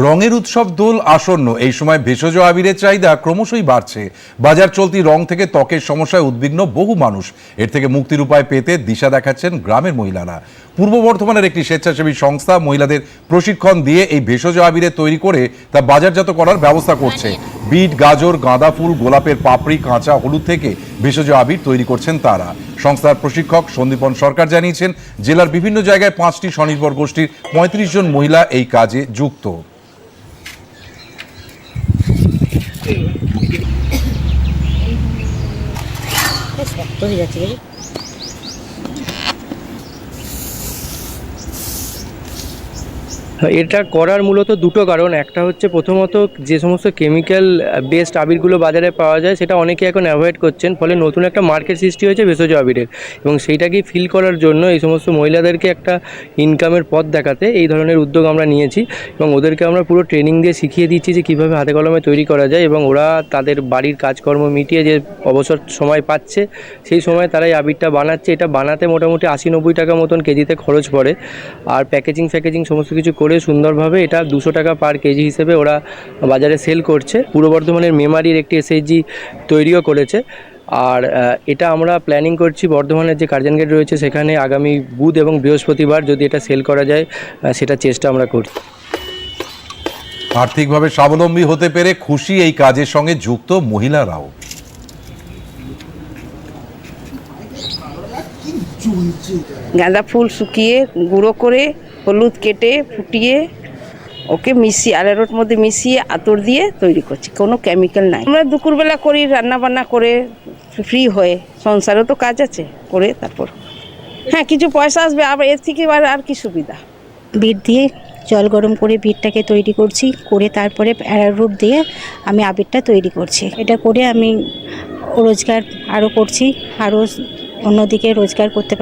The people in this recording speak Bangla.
রঙের উৎসব দোল আসন্ন। এই সময় ভেষজ আবিরের চাহিদা ক্রমশই বাড়ছে। বাজার চলতি রং থেকে ত্বকের সমস্যায় উদ্বিগ্ন বহু মানুষ। এর থেকে মুক্তির উপায় পেতে দিশা দেখাচ্ছেন গ্রামের মহিলারা। পূর্ব বর্ধমানের একটি স্বেচ্ছাসেবী সংস্থা মহিলাদের প্রশিক্ষণ দিয়ে এই ভেষজ আবিরে তৈরি করে তা বাজারজাত করার ব্যবস্থা করছে। বিট, গাজর, গাঁদা ফুল, গোলাপের পাপড়ি, কাঁচা, হলুদ থেকে ভেষজ আবির তৈরি করছেন তারা। সংস্থার প্রশিক্ষক সন্দীপন সরকার জানিয়েছেন, জেলার বিভিন্ন জায়গায় পাঁচটি স্বনির্ভর গোষ্ঠীর পঁয়ত্রিশ জন মহিলা এই কাজে যুক্ত। শক্ত হয়ে যাচ্ছে এটা করার মূলত দুটো কারণ। একটা হচ্ছে প্রথমত যে সমস্ত কেমিক্যাল বেসড আবিরগুলো বাজারে পাওয়া যায়, সেটা অনেকে এখন অ্যাভয়েড করছেন, ফলে নতুন একটা মার্কেট সৃষ্টি হয়েছে ভেষজ আবিরের। এবং সেইটাকে ফিল করার জন্য এই সমস্ত মহিলাদেরকে একটা ইনকামের পথ দেখাতে এই ধরনের উদ্যোগ আমরা নিয়েছি। এবং ওদেরকে আমরা পুরো ট্রেনিং দিয়ে শিখিয়ে দিচ্ছি যে কীভাবে হাতে কলমে তৈরি করা যায় এবং ওরা তাদের বাড়ির কাজকর্ম মিটিয়ে যে অবসর সময় পাচ্ছে, সেই সময় তারা এই আবিরটা বানাচ্ছে। এটা বানাতে মোটামুটি আশি নব্বই টাকা মতন কেজিতে খরচ পড়ে। আর প্যাকেজিং ফ্যাকেজিং সমস্ত কিছু করে সুন্দরভাবে এটা দুশো টাকা পার কেজি হিসেবে ওরা বাজারে সেল করছে। পূর্ব বর্ধমানের মেমারির একটি এসএইচজি তৈরিও করেছে। আর এটা আমরা প্ল্যানিং করছি বর্ধমানের যে কার্জন গেট রয়েছে সেখানে আগামী বুধ এবং বৃহস্পতিবার যদি এটা সেল করা যায় সেটা চেষ্টা আমরা করছি আর্থিকভাবে স্বাবলম্বী হতে পেরে খুশি এই কাজের সঙ্গে যুক্ত মহিলারাও। গাঁদা ফুল শুকিয়ে গুঁড়ো করে, হলুদ কেটে, ফুটিয়ে, ওকে মিশিয়ে আলেরোর মধ্যে মিশিয়ে, আতর দিয়ে তৈরি করছি। কোনো কেমিক্যাল নাই। আমরা দুপুরবেলা করি রান্না বান্না করে ফ্রি হয়ে। সংসারেও তো কাজ আছে, করে তারপর। হ্যাঁ কিছু পয়সা আসবে, আবার এর থেকে আর আর কি সুবিধা? বিট দিয়ে জল গরম করে বিটটাকে তৈরি করছি, করে তারপরে অ্যারারুট দিয়ে আমি আবিরটা তৈরি করছি। এটা করে আমি রোজগার আরও করছি, আরও অন্যদিকে রোজগার করতে পারি